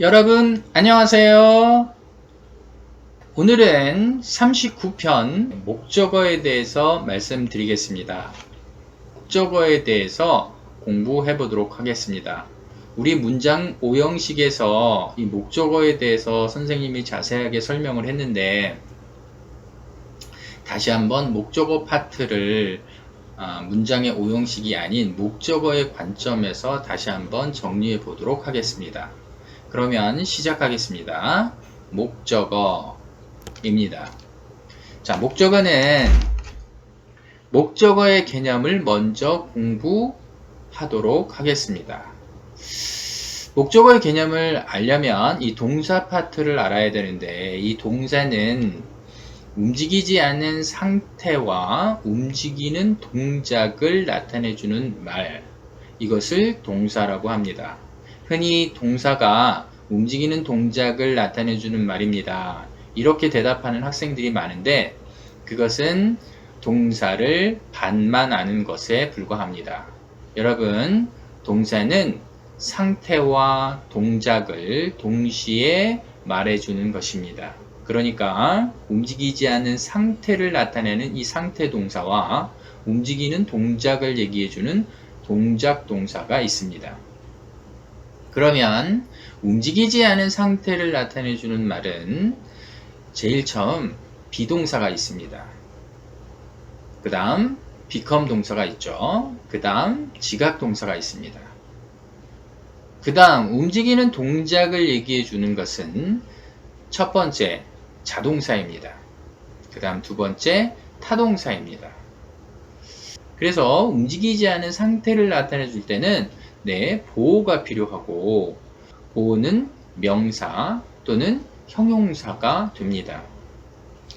여러분 안녕하세요. 오늘은 39편 목적어에 대해서 말씀드리겠습니다. 목적어에 대해서 공부해 보도록 하겠습니다. 우리 문장 오형식에서 이 목적어에 대해서 선생님이 자세하게 설명을 했는데 다시 한번 목적어 파트를 아, 문장의 오형식이 아닌 목적어의 관점에서 다시 한번 정리해 보도록 하겠습니다. 그러면 시작하겠습니다. 목적어입니다. 자, 목적어는 목적어의 개념을 먼저 공부하도록 하겠습니다. 목적어의 개념을 알려면 이 동사 파트를 알아야 되는데 이 동사는 움직이지 않는 상태와 움직이는 동작을 나타내주는 말 이것을 동사라고 합니다. 흔히 동사가 움직이는 동작을 나타내주는 말입니다. 이렇게 대답하는 학생들이 많은데 그것은 동사를 반만 아는 것에 불과합니다. 여러분, 동사는 상태와 동작을 동시에 말해주는 것입니다. 그러니까 움직이지 않는 상태를 나타내는 이 상태 동사와 움직이는 동작을 얘기해주는 동작 동사가 있습니다. 그러면 움직이지 않은 상태를 나타내주는 말은 제일 처음 비동사가 있습니다. 그 다음 become 동사가 있죠. 그 다음 지각 동사가 있습니다. 그 다음 움직이는 동작을 얘기해 주는 것은 첫 번째 자동사입니다. 그 다음 두 번째 타동사입니다. 그래서 움직이지 않은 상태를 나타내 줄 때는 네, 보호가 필요하고 보호는 명사 또는 형용사가 됩니다.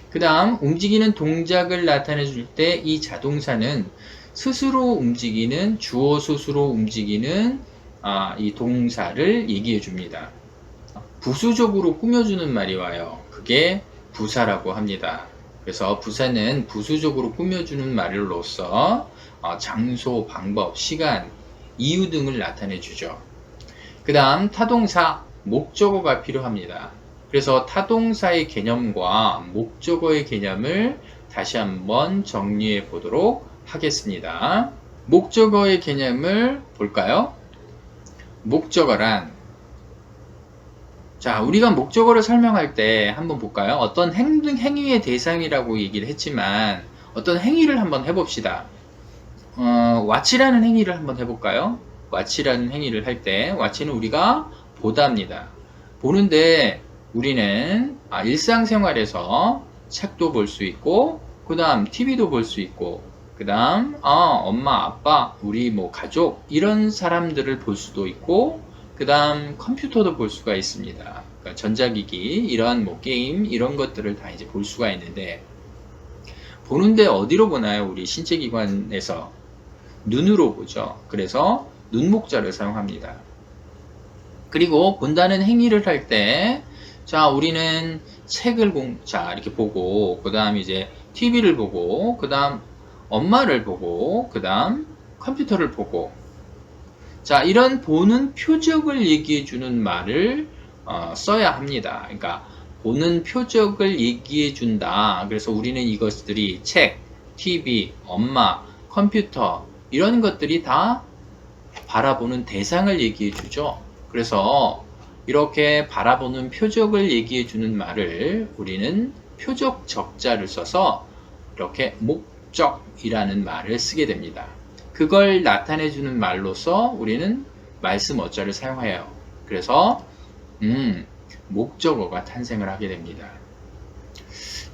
그 다음 움직이는 동작을 나타내 줄 때 이 자동사는 스스로 움직이는 주어 스스로 움직이는 아, 이 동사를 얘기해 줍니다. 부수적으로 꾸며주는 말이 와요. 그게 부사라고 합니다. 그래서 부사는 부수적으로 꾸며주는 말로서 어, 장소, 방법, 시간, 이유 등을 나타내 주죠. 그 다음 타동사, 목적어가 필요합니다. 그래서 타동사의 개념과 목적어의 개념을 다시 한번 정리해 보도록 하겠습니다. 목적어의 개념을 볼까요? 목적어란 자, 우리가 목적어를 설명할 때 한번 볼까요? 어떤 행, 행위의 대상이라고 얘기를 했지만 어떤 행위를 한번 해봅시다. 어, 왓치라는 행위를 한번 해볼까요? 왓치라는 행위를 할때 왓치는 우리가 보답니다. 보는데 우리는 아, 일상생활에서 책도 볼 수 있고 그 다음 TV도 볼 수 있고 그 다음 어, 엄마 아빠 우리 뭐 가족 이런 사람들을 볼 수도 있고 그 다음 컴퓨터도 볼 수가 있습니다. 그러니까 전자기기 이런 뭐 게임 이런 것들을 다 이제 볼 수가 있는데 보는데 어디로 보나요? 우리 신체기관에서 눈으로 보죠. 그래서 눈목자를 사용합니다. 그리고 본다는 행위를 할 때, 자, 우리는 책을 공, 자, 이렇게 보고, 그 다음 이제 TV를 보고, 그 다음 엄마를 보고, 그 다음 컴퓨터를 보고, 자, 이런 보는 표적을 얘기해 주는 말을 어, 써야 합니다. 그러니까, 보는 표적을 얘기해 준다. 그래서 우리는 이것들이 책, TV, 엄마, 컴퓨터, 이런 것들이 다 바라보는 대상을 얘기해 주죠. 그래서 이렇게 바라보는 표적을 얘기해 주는 말을 우리는 표적 적자를 써서 이렇게 목적이라는 말을 쓰게 됩니다. 그걸 나타내 주는 말로서 우리는 말씀 어자를 사용해요. 그래서 음, 목적어가 탄생을 하게 됩니다.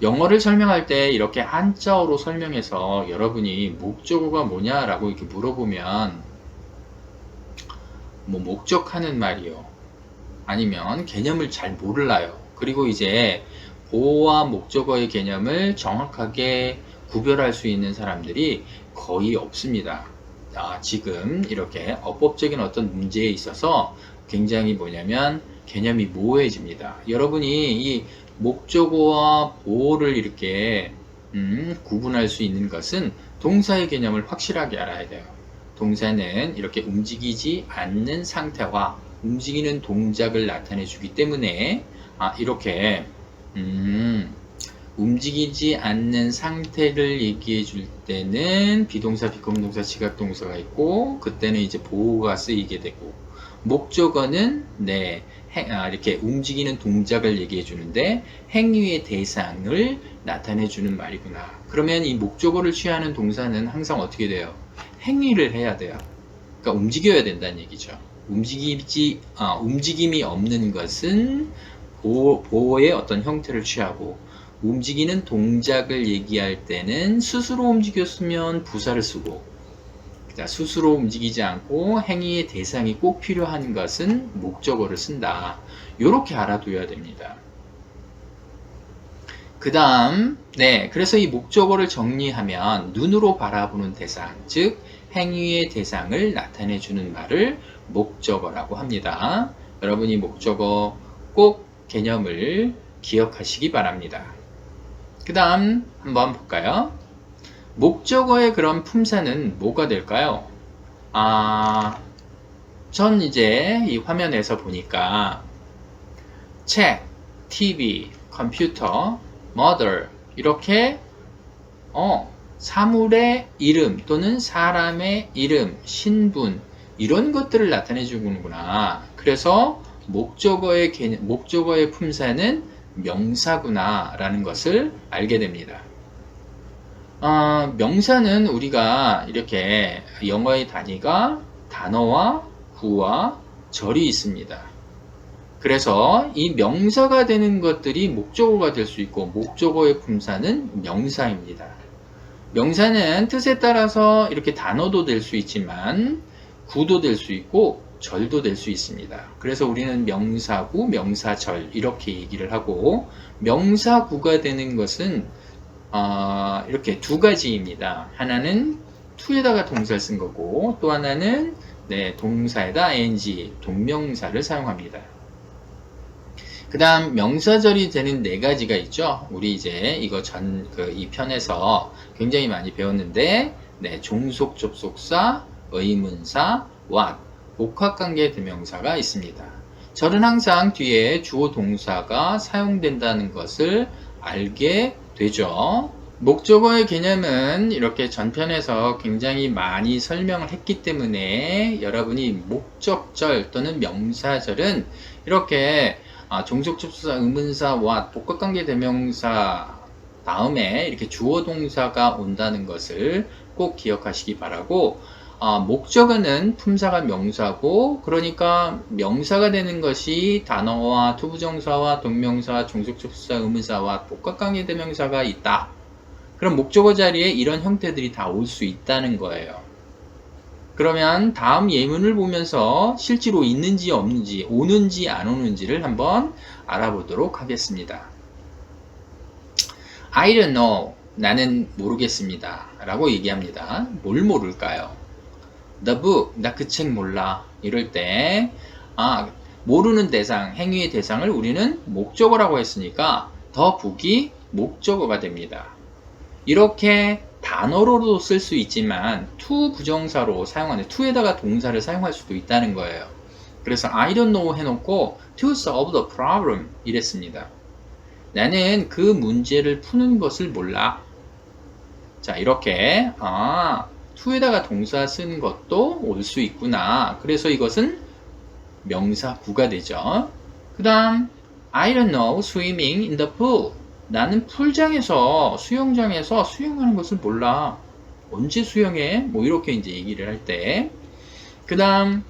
영어를 설명할 때 이렇게 한자어로 설명해서 여러분이 목적어가 뭐냐라고 이렇게 물어보면 뭐 목적하는 말이요. 아니면 개념을 잘 몰라요. 그리고 이제 보호와 목적어의 개념을 정확하게 구별할 수 있는 사람들이 거의 없습니다. 아, 지금 이렇게 어법적인 어떤 문제에 있어서 굉장히 뭐냐면 개념이 모호해집니다. 여러분이 이 목적어와 보호를 이렇게 음, 구분할 수 있는 것은 동사의 개념을 확실하게 알아야 돼요. 동사는 이렇게 움직이지 않는 상태와 움직이는 동작을 나타내 주기 때문에 아 이렇게 음, 움직이지 않는 상태를 얘기해 줄 때는 비동사, 비컴동사, 지각동사가 있고 그때는 이제 보호가 쓰이게 되고 목적어는 네 행- 아, 이렇게 움직이는 동작을 얘기해 주는데 행위의 대상을 나타내 주는 말이구나. 그러면 이 목적어를 취하는 동사는 항상 어떻게 돼요? 행위를 해야 돼요. 그러니까 움직여야 된다는 얘기죠. 움직이지 아, 움직임이 없는 것은 보호, 보호의 어떤 형태를 취하고 움직이는 동작을 얘기할 때는 스스로 움직였으면 부사를 쓰고 자, 스스로 움직이지 않고 행위의 대상이 꼭 필요한 것은 목적어를 쓴다. 이렇게 알아둬야 됩니다. 그 다음, 네, 그래서 이 목적어를 정리하면 눈으로 바라보는 대상, 즉 행위의 대상을 나타내 주는 말을 목적어라고 합니다. 여러분이 목적어 꼭 개념을 기억하시기 바랍니다. 그 다음 한번 볼까요? 목적어의 그런 품사는 뭐가 될까요? 아, 전 이제 이 화면에서 보니까 책, TV, 컴퓨터, mother 이렇게 어, 사물의 이름 또는 사람의 이름, 신분 이런 것들을 나타내 주는구나. 그래서 목적어의 개념, 목적어의 품사는 명사구나라는 것을 알게 됩니다. 어, 명사는 우리가 이렇게 영어의 단위가 단어와 구와 절이 있습니다. 그래서 이 명사가 되는 것들이 목적어가 될 수 있고 목적어의 품사는 명사입니다. 명사는 뜻에 따라서 이렇게 단어도 될 수 있지만 구도 될 수 있고 절도 될 수 있습니다. 그래서 우리는 명사구, 명사절 이렇게 얘기를 하고 명사구가 되는 것은 어, 이렇게 두 가지입니다. 하나는 to에다가 동사를 쓴 거고 또 하나는 네, 동사에다 ing, 동명사를 사용합니다. 그 다음 명사절이 되는 네 가지가 있죠. 우리 이제 이거 전, 그, 이 편에서 굉장히 많이 배웠는데, 네, 종속 접속사, 의문사, what, 복합관계 대명사가 있습니다. 절은 항상 뒤에 주어 동사가 사용된다는 것을 알게 되죠. 목적어의 개념은 이렇게 전편에서 굉장히 많이 설명을 했기 때문에 여러분이 목적절 또는 명사절은 이렇게 아, 종속접수사, 의문사와 복합관계 대명사 다음에 이렇게 주어 동사가 온다는 것을 꼭 기억하시기 바라고 아, 목적어는 품사가 명사고 그러니까 명사가 되는 것이 단어와 투부정사와 동명사, 종속접수사, 의문사와 복합관계 대명사가 있다. 그럼 목적어 자리에 이런 형태들이 다 올 수 있다는 거예요. 그러면 다음 예문을 보면서 실제로 있는지 없는지, 오는지 안 오는지를 한번 알아보도록 하겠습니다. I don't know. 나는 모르겠습니다. 라고 얘기합니다. 뭘 모를까요? Book. 나그 책 몰라. 이럴 때, 아, 모르는 대상, 행위의 대상을 우리는 목적어라고 했으니까 더 북이 목적어가 됩니다. 이렇게 단어로도 쓸 수 있지만 to 부정사로 사용하는 to에다가 동사를 사용할 수도 있다는 거예요. 그래서 I don't know 해놓고 to solve the problem 이랬습니다. 나는 그 문제를 푸는 것을 몰라. 자 이렇게 아 to에다가 동사 쓰는 것도 올 수 있구나. 그래서 이것은 명사 구가 되죠. 그 다음 I don't know swimming in the pool. 나는 풀장에서 수영장에서 수영하는 것을 몰라. 언제 수영해? 뭐 이렇게 이제 얘기를 할 때. 그 다음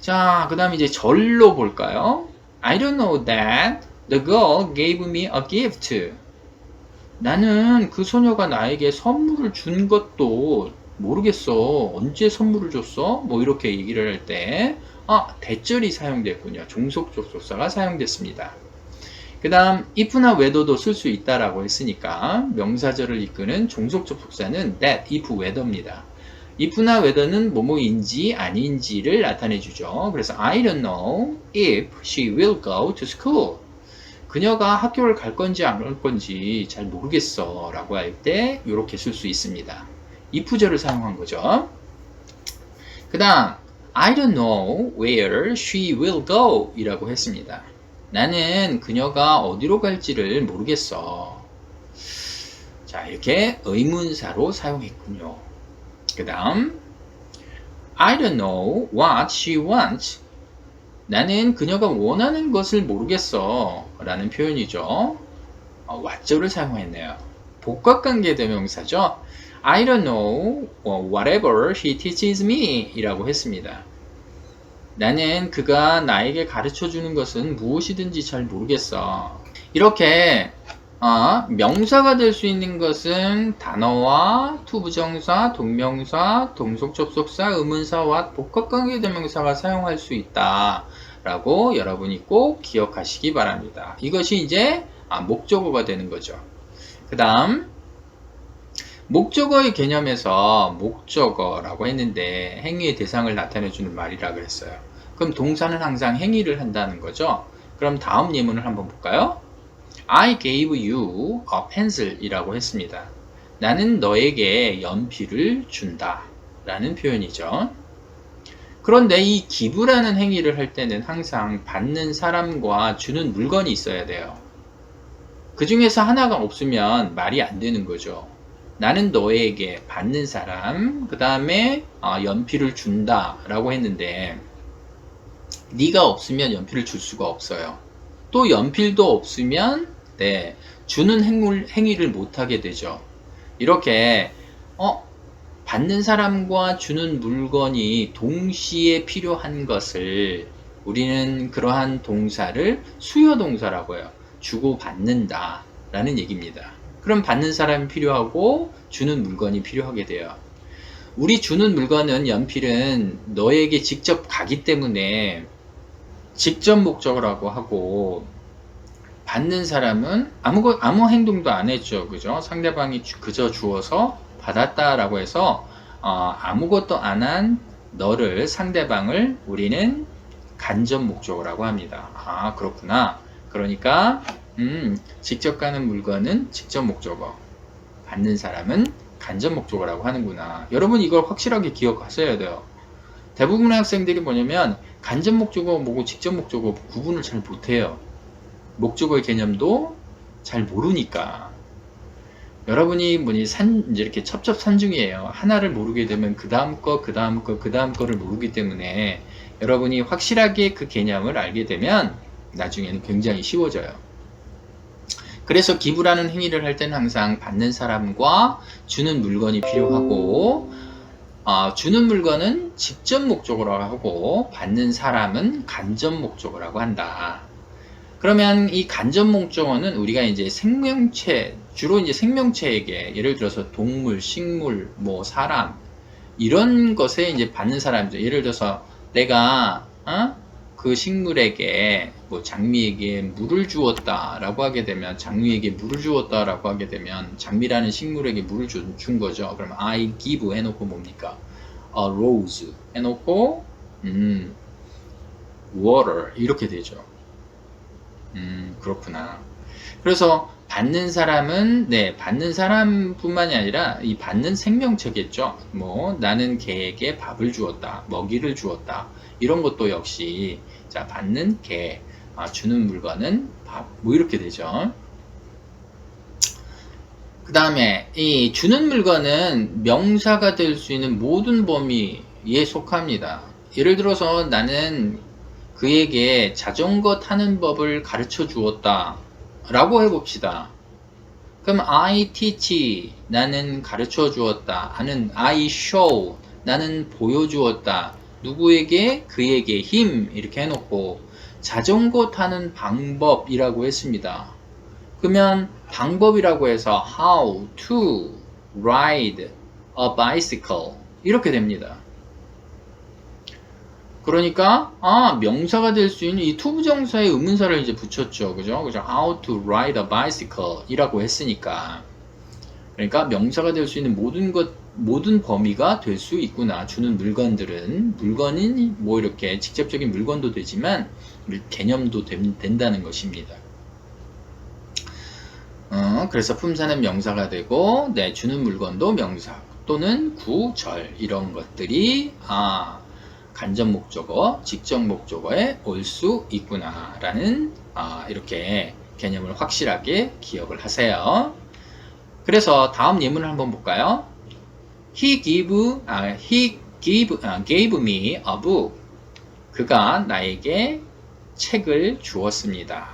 자, 그 다음 이제 절로 볼까요? I don't know that the girl gave me a gift. 나는 그 소녀가 나에게 선물을 준 것도 모르겠어. 언제 선물을 줬어? 뭐 이렇게 얘기를 할 때, 아, 대절이 사용됐군요. 종속 접속사가 사용됐습니다. 그 다음 if나 whether도 쓸 수 있다라고 했으니까 명사절을 이끄는 종속 접속사는 that, if, whether입니다. if나 whether는 뭐뭐인지 아닌지를 나타내 주죠. 그래서 I don't know if she will go to school. 그녀가 학교를 갈 건지 안 갈 건지 잘 모르겠어 라고 할 때 이렇게 쓸 수 있습니다. If절을 사용한 거죠. 그 다음 I don't know where she will go 이라고 했습니다. 나는 그녀가 어디로 갈지를 모르겠어. 자, 이렇게 의문사로 사용했군요. 그 다음, I don't know what she wants. 나는 그녀가 원하는 것을 모르겠어. 라는 표현이죠. 어, what를 사용했네요. 복합관계 대명사죠. I don't know whatever he teaches me 이라고 했습니다. 나는 그가 나에게 가르쳐 주는 것은 무엇이든지 잘 모르겠어. 이렇게 어, 명사가 될 수 있는 것은 단어와 투부정사, 동명사, 동속접속사, 의문사와 복합관계 대명사가 사용할 수 있다라고 여러분이 꼭 기억하시기 바랍니다. 이것이 이제 아, 목적어가 되는 거죠. 그 다음 목적어의 개념에서 목적어라고 했는데 행위의 대상을 나타내주는 말이라 그랬어요. 그럼 동사는 항상 행위를 한다는 거죠. 그럼 다음 예문을 한번 볼까요? I gave you a pencil 이라고 했습니다. 나는 너에게 연필을 준다 라는 표현이죠. 그런데 이 기부라는 행위를 할 때는 항상 받는 사람과 주는 물건이 있어야 돼요. 그 중에서 하나가 없으면 말이 안 되는 거죠. 나는 너에게 받는 사람, 그 다음에 어, 연필을 준다 라고 했는데 네가 없으면 연필을 줄 수가 없어요. 또 연필도 없으면 네, 주는 행물, 행위를 못하게 되죠. 이렇게 어, 받는 사람과 주는 물건이 동시에 필요한 것을 우리는 그러한 동사를 수요 동사라고 해요. 주고 받는다 라는 얘기입니다. 그럼 받는 사람이 필요하고 주는 물건이 필요하게 돼요. 우리 주는 물건은 연필은 너에게 직접 가기 때문에 직접 목적어라고 하고 받는 사람은 아무 아무 행동도 안 했죠, 그죠? 상대방이 주- 그저 주어서 받았다라고 해서 어, 아무것도 안 한 너를 상대방을 우리는 간접 목적어라고 합니다. 아 그렇구나. 그러니까 음, 직접 가는 물건은 직접 목적어, 받는 사람은 간접 목적어라고 하는구나. 여러분 이걸 확실하게 기억하셔야 돼요. 대부분의 학생들이 뭐냐면 간접 목적어 뭐고 직접 목적어 구분을 잘 못해요. 목적어의 개념도 잘 모르니까. 여러분이 뭐니 산 이제 이렇게 첩첩산중이에요. 하나를 모르게 되면 그 다음 거, 그 다음 거, 그 다음 거를 모르기 때문에 여러분이 확실하게 그 개념을 알게 되면 나중에는 굉장히 쉬워져요. 그래서 기부라는 행위를 할 때는 항상 받는 사람과 주는 물건이 필요하고 어, 주는 물건은 직접 목적어라고 하고 받는 사람은 간접 목적어라고 한다. 그러면 이 간접 목적어는 우리가 이제 생명체 주로 이제 생명체에게 예를 들어서 동물, 식물, 뭐 사람 이런 것에 이제 받는 사람이죠. 예를 들어서 내가 어? 그 식물에게 뭐 장미에게 물을 주었다라고 하게 되면 장미에게 물을 주었다라고 하게 되면 장미라는 식물에게 물을 준, 준 거죠. 그러면 I give 해놓고 뭡니까? A rose 해놓고 음, water 이렇게 되죠. 음 그렇구나. 그래서 받는 사람은 네 받는 사람뿐만이 아니라 이 받는 생명체겠죠. 뭐 나는 개에게 밥을 주었다, 먹이를 주었다 이런 것도 역시 자 받는 개 아, 주는 물건은 밥 뭐 이렇게 되죠. 그 다음에 이 주는 물건은 명사가 될 수 있는 모든 범위에 속합니다. 예를 들어서 나는 그에게 자전거 타는 법을 가르쳐 주었다. 라고 해봅시다. 그럼 I teach 나는 가르쳐 주었다. 하는 I show 나는 보여주었다. 누구에게? 그에게 힘 이렇게 해놓고 자전거 타는 방법이라고 했습니다. 그러면 방법이라고 해서 how to ride a bicycle 이렇게 됩니다. 그러니까 아 명사가 될 수 있는 이 투부정사의 의문사를 이제 붙였죠, 그죠? 그죠? How to ride a bicycle이라고 했으니까 그러니까 명사가 될 수 있는 모든 것 모든 범위가 될 수 있구나. 주는 물건들은 물건은 뭐 이렇게 직접적인 물건도 되지만 개념도 된, 된다는 것입니다. 어, 그래서 품사는 명사가 되고, 네, 주는 물건도 명사 또는 구, 절 이런 것들이 아 간접 목적어, 직접 목적어에 올 수 있구나라는 아, 이렇게 개념을 확실하게 기억을 하세요. 그래서 다음 예문을 한번 볼까요? He give, 아, he give, 아, gave me a book. 그가 나에게 책을 주었습니다.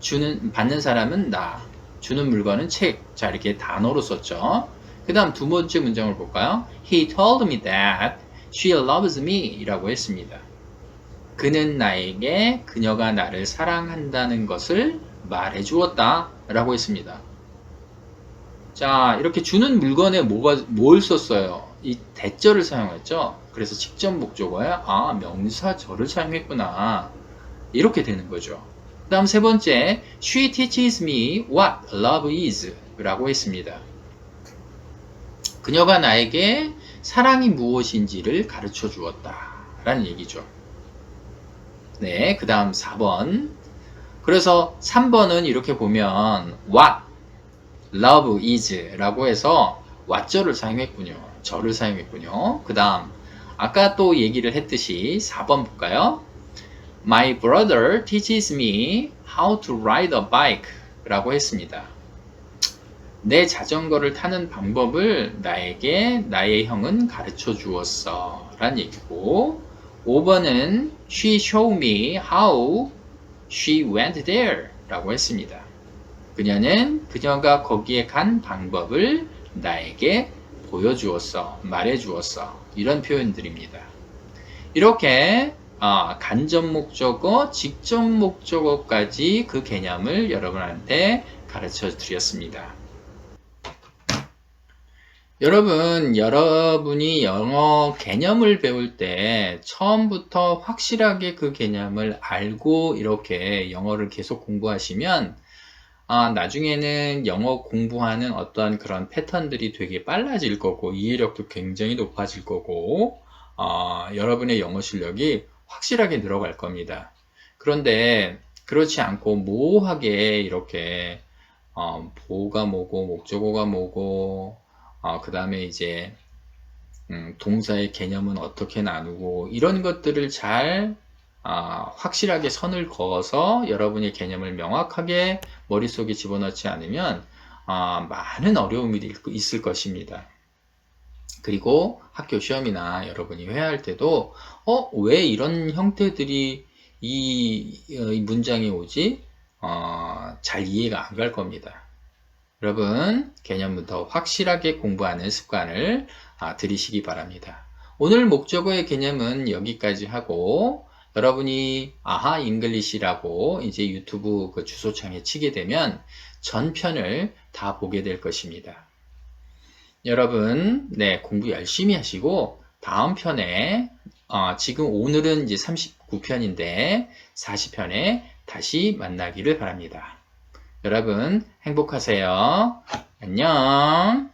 주는 받는 사람은 나, 주는 물건은 책. 자 이렇게 단어로 썼죠. 그 다음 두 번째 문장을 볼까요? He told me that she loves me 라고 했습니다. 그는 나에게 그녀가 나를 사랑한다는 것을 말해 주었다 라고 했습니다. 자, 이렇게 주는 물건에 뭐가, 뭘 썼어요? 이 대절을 사용했죠? 그래서 직접 목적어에, 아, 명사절을 사용했구나. 이렇게 되는 거죠. 그 다음 세 번째, She teaches me what love is 라고 했습니다. 그녀가 나에게 사랑이 무엇인지를 가르쳐 주었다. 라는 얘기죠. 네, 그 다음 4번. 그래서 3번은 이렇게 보면 what love is 라고 해서 what절을 사용했군요. 절을 사용했군요. 그 다음 아까 또 얘기를 했듯이 4번 볼까요? My brother teaches me how to ride a bike 라고 했습니다. 내 자전거를 타는 방법을 나에게 나의 형은 가르쳐 주었어 라는 얘기고 5번은 She showed me how she went there 라고 했습니다. 그녀는 그녀가 거기에 간 방법을 나에게 보여주었어, 말해주었어. 이런 표현들입니다. 이렇게 아, 간접 목적어, 직접 목적어까지 그 개념을 여러분한테 가르쳐 드렸습니다. 여러분, 여러분이 영어 개념을 배울 때 처음부터 확실하게 그 개념을 알고 이렇게 영어를 계속 공부하시면 아, 나중에는 영어 공부하는 어떤 그런 패턴들이 되게 빨라질 거고 이해력도 굉장히 높아질 거고 어, 여러분의 영어 실력이 확실하게 늘어갈 겁니다. 그런데 그렇지 않고 모호하게 이렇게 어, 보호가 뭐고 목적어가 뭐고 어, 그 다음에 이제 음, 동사의 개념은 어떻게 나누고 이런 것들을 잘 아, 확실하게 선을 그어서 여러분의 개념을 명확하게 머릿속에 집어넣지 않으면 아, 많은 어려움이 있을 것입니다. 그리고 학교 시험이나 여러분이 회화할 때도 어, 왜 이런 형태들이 이, 어, 이 문장에 오지? 어, 잘 이해가 안 갈 겁니다. 여러분 개념부터 확실하게 공부하는 습관을 아, 들이시기 바랍니다. 오늘 목적어의 개념은 여기까지 하고 여러분이 아하 잉글리시라고 이제 유튜브 그 주소창에 치게 되면 전편을 다 보게 될 것입니다. 여러분, 네, 공부 열심히 하시고 다음 편에 어, 지금 오늘은 이제 39편인데 40편에 다시 만나기를 바랍니다. 여러분 행복하세요. 안녕.